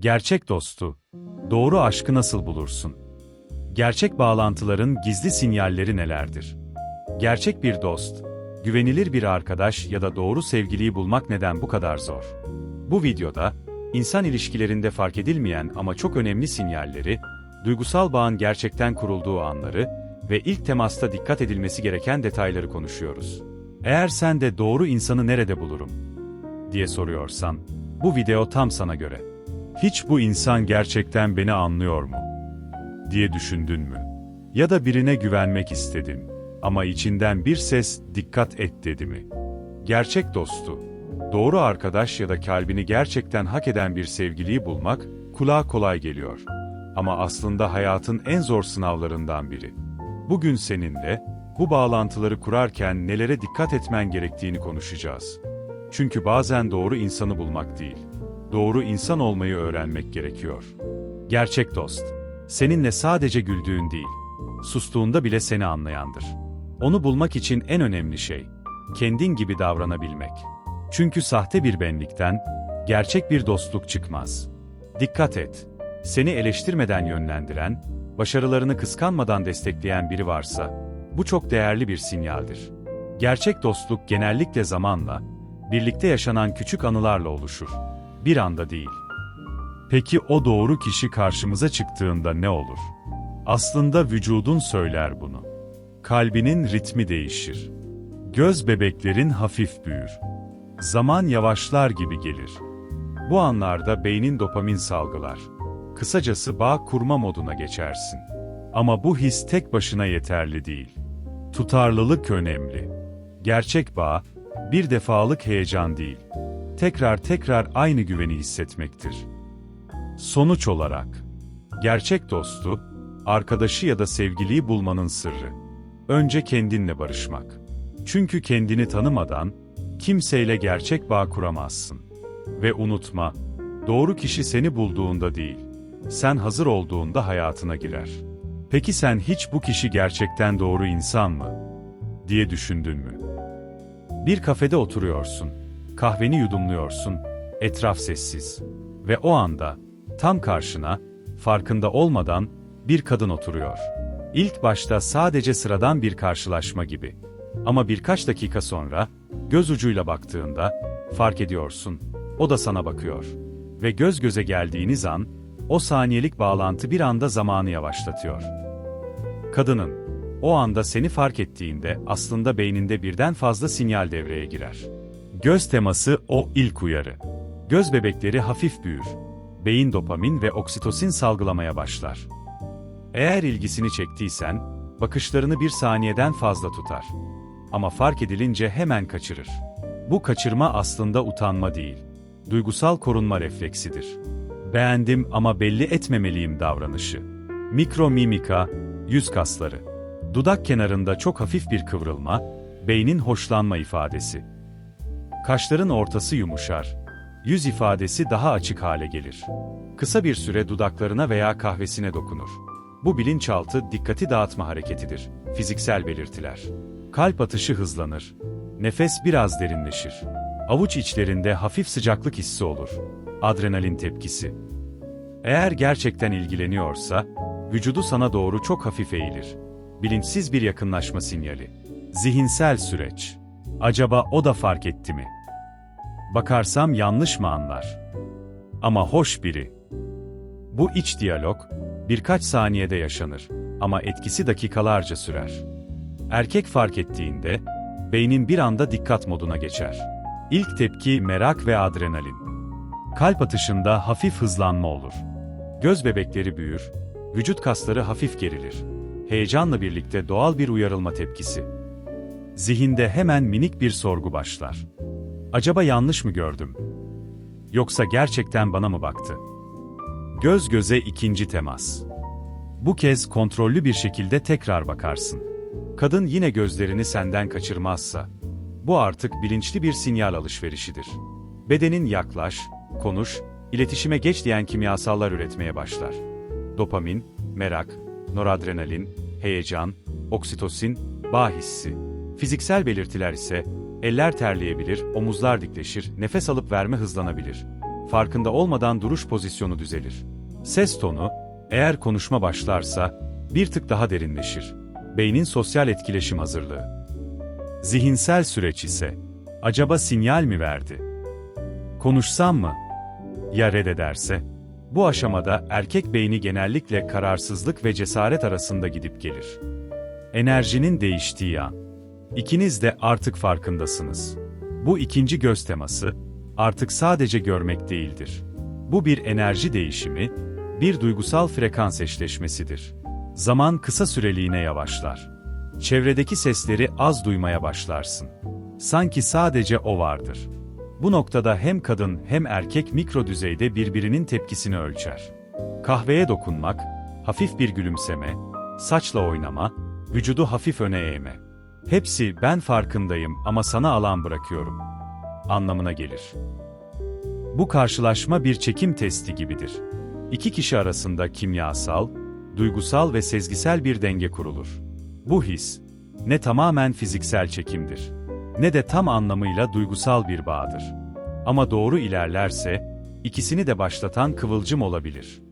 Gerçek dostu. Doğru aşkı nasıl bulursun? Gerçek bağlantıların gizli sinyalleri nelerdir? Gerçek bir dost, güvenilir bir arkadaş ya da doğru sevgiliyi bulmak neden bu kadar zor? Bu videoda, insan ilişkilerinde fark edilmeyen ama çok önemli sinyalleri, duygusal bağın gerçekten kurulduğu anları ve ilk temasta dikkat edilmesi gereken detayları konuşuyoruz. Eğer sen de doğru insanı nerede bulurum diye soruyorsan, bu video tam sana göre. Hiç bu insan gerçekten beni anlıyor mu? diye düşündün mü? Ya da birine güvenmek istedin ama içinden bir ses dikkat et dedi mi? Gerçek dostu, doğru arkadaş ya da kalbini gerçekten hak eden bir sevgiliyi bulmak kulağa kolay geliyor. Ama aslında hayatın en zor sınavlarından biri. Bugün seninle bu bağlantıları kurarken nelere dikkat etmen gerektiğini konuşacağız. Çünkü bazen doğru insanı bulmak değil, doğru insan olmayı öğrenmek gerekiyor. Gerçek dost, seninle sadece güldüğün değil, sustuğunda bile seni anlayandır. Onu bulmak için en önemli şey, kendin gibi davranabilmek. Çünkü sahte bir benlikten, gerçek bir dostluk çıkmaz. Dikkat et, seni eleştirmeden yönlendiren, başarılarını kıskanmadan destekleyen biri varsa, bu çok değerli bir sinyaldir. Gerçek dostluk genellikle zamanla, birlikte yaşanan küçük anılarla oluşur. Bir anda değil. Peki o doğru kişi karşımıza çıktığında ne olur? Aslında vücudun söyler bunu. Kalbinin ritmi değişir. Göz bebeklerin hafif büyür. Zaman yavaşlar gibi gelir. Bu anlarda beynin dopamin salgılar. Kısacası bağ kurma moduna geçersin. Ama bu his tek başına yeterli değil. Tutarlılık önemli. Gerçek bağ, bir defalık heyecan değil. Tekrar tekrar aynı güveni hissetmektir. Sonuç olarak, gerçek dostu, arkadaşı ya da sevgiliyi bulmanın sırrı. Önce kendinle barışmak. Çünkü kendini tanımadan, kimseyle gerçek bağ kuramazsın. Ve unutma, doğru kişi seni bulduğunda değil, sen hazır olduğunda hayatına girer. Peki sen hiç bu kişi gerçekten doğru insan mı? diye düşündün mü? Bir kafede oturuyorsun, kahveni yudumluyorsun, etraf sessiz. Ve o anda, tam karşına, farkında olmadan, bir kadın oturuyor. İlk başta sadece sıradan bir karşılaşma gibi. Ama birkaç dakika sonra, göz ucuyla baktığında, fark ediyorsun, o da sana bakıyor. Ve göz göze geldiğiniz an, o saniyelik bağlantı bir anda zamanı yavaşlatıyor. Kadının, o anda seni fark ettiğinde aslında beyninde birden fazla sinyal devreye girer. Göz teması o ilk uyarı. Göz bebekleri hafif büyür. Beyin dopamin ve oksitosin salgılamaya başlar. Eğer ilgisini çektiysen, bakışlarını bir saniyeden fazla tutar. Ama fark edilince hemen kaçırır. Bu kaçırma aslında utanma değil, duygusal korunma refleksidir. Beğendim ama belli etmemeliyim davranışı. Mikromimika, yüz kasları. Dudak kenarında çok hafif bir kıvrılma, beynin hoşlanma ifadesi. Kaşların ortası yumuşar. Yüz ifadesi daha açık hale gelir. Kısa bir süre dudaklarına veya kahvesine dokunur. Bu bilinçaltı dikkati dağıtma hareketidir. Fiziksel belirtiler. Kalp atışı hızlanır. Nefes biraz derinleşir. Avuç içlerinde hafif sıcaklık hissi olur. Adrenalin tepkisi. Eğer gerçekten ilgileniyorsa, vücudu sana doğru çok hafif eğilir. Bilinçsiz bir yakınlaşma sinyali. Zihinsel süreç. Acaba o da fark etti mi? Bakarsam yanlış mı anlar? Ama hoş biri. Bu iç diyalog birkaç saniyede yaşanır ama etkisi dakikalarca sürer. Erkek fark ettiğinde beynin bir anda dikkat moduna geçer. İlk tepki merak ve adrenalin. Kalp atışında hafif hızlanma olur. Göz bebekleri büyür, vücut kasları hafif gerilir. Heyecanla birlikte doğal bir uyarılma tepkisi. Zihinde hemen minik bir sorgu başlar. Acaba yanlış mı gördüm? Yoksa gerçekten bana mı baktı? Göz göze ikinci temas. Bu kez kontrollü bir şekilde tekrar bakarsın. Kadın yine gözlerini senden kaçırmazsa, bu artık bilinçli bir sinyal alışverişidir. Bedenin yaklaş, konuş, iletişime geç diyen kimyasallar üretmeye başlar. Dopamin, merak, noradrenalin, heyecan, oksitosin, bağ hissi. Fiziksel belirtiler ise eller terleyebilir, omuzlar dikleşir, nefes alıp verme hızlanabilir. farkında olmadan duruş pozisyonu düzelir. Ses tonu, eğer konuşma başlarsa, bir tık daha derinleşir. Beynin sosyal etkileşim hazırlığı. Zihinsel süreç ise, acaba sinyal mi verdi? Konuşsam mı? Ya reddederse? Bu aşamada erkek beyni genellikle kararsızlık ve cesaret arasında gidip gelir. Enerjinin değiştiği an. İkiniz de artık farkındasınız. Bu ikinci göz teması, artık sadece görmek değildir. Bu bir enerji değişimi, bir duygusal frekans eşleşmesidir. Zaman kısa süreliğine yavaşlar. Çevredeki sesleri az duymaya başlarsın. Sanki sadece o vardır. Bu noktada hem kadın hem erkek mikro düzeyde birbirinin tepkisini ölçer. Kahveye dokunmak, hafif bir gülümseme, saçla oynama, vücudu hafif öne eğme. Hepsi ben farkındayım ama sana alan bırakıyorum anlamına gelir. Bu karşılaşma bir çekim testi gibidir. İki kişi arasında kimyasal, duygusal ve sezgisel bir denge kurulur. Bu his, ne tamamen fiziksel çekimdir, ne de tam anlamıyla duygusal bir bağdır. Ama doğru ilerlerse, ikisini de başlatan kıvılcım olabilir.